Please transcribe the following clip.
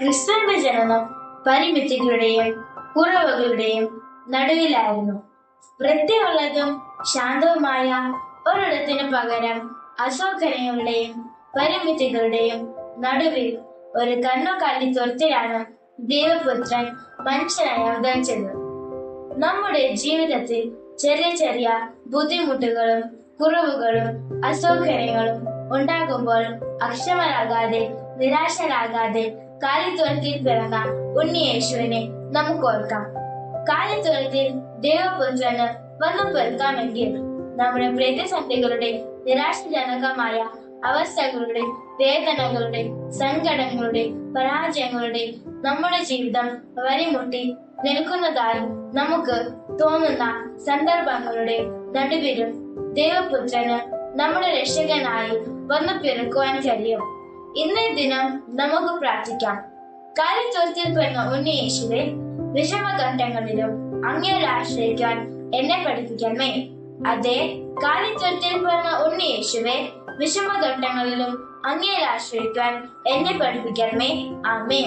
ക്രിസ്തുവിന്റെ ജനനം പരിമിതികളുടെയും കുറവുകളുടെയും നടുവിലായിരുന്നു. വൃത്തിയുള്ളതും ശാന്തവുമായ ഒരിടത്തിനു പകരം അസൗകര്യങ്ങളുടെയും പരിമിതികളുടെയും നടുവിൽ ഒരു കണ്ണുകാലി തുറത്തിലാണ് ദേവപുത്രൻ മനുഷ്യനായി അവതരിച്ചത്. നമ്മുടെ ജീവിതത്തിൽ ചെറിയ ചെറിയ ബുദ്ധിമുട്ടുകളും കുറവുകളും അസൗകര്യങ്ങളും ഉണ്ടാകുമ്പോൾ അക്ഷമരാകാതെ നിരാശരാകാതെ കാലി കാലിത്വരത്തിൽ പിറന്ന ഉണ്ണിയേശുവിനെ നമുക്ക് ഓർക്കാം. കാലി കാലിത്വരത്തിൽ ദൈവപുത്രന് വന്നു പെറുക്കാമെങ്കിൽ നമ്മുടെ പ്രതിസന്ധികളുടെ നിരാശജനകമായ അവസ്ഥകളുടെ വേദനകളുടെ സങ്കടങ്ങളുടെ പരാജയങ്ങളുടെ നമ്മുടെ ജീവിതം വരിമുട്ടി നിൽക്കുന്നതായി നമുക്ക് തോന്നുന്ന സന്ദർഭങ്ങളുടെ നടുവിലും ദൈവപുത്രന് നമ്മുടെ രക്ഷകനായി വന്നു പിറക്കുവാൻ കഴിയും. ഇന്നേ ദിനം നമുക്ക് പ്രാർത്ഥിക്കാം. കാലിത്വത്തിൽ പിറന്ന ഉണ്ണിയേശുവെ വിഷമഘട്ടങ്ങളിലും അങ്ങേരെ ആശ്രയിക്കാൻ എന്നെ പഠിപ്പിക്കണമേ. അതെ കാലിത്വത്തിൽ പിറന്ന ഉണ്ണിയേശുവെ വിഷമഘട്ടങ്ങളിലും അങ്ങേരെ ആശ്രയിക്കാൻ എന്നെ പഠിപ്പിക്കണമേ. ആമേ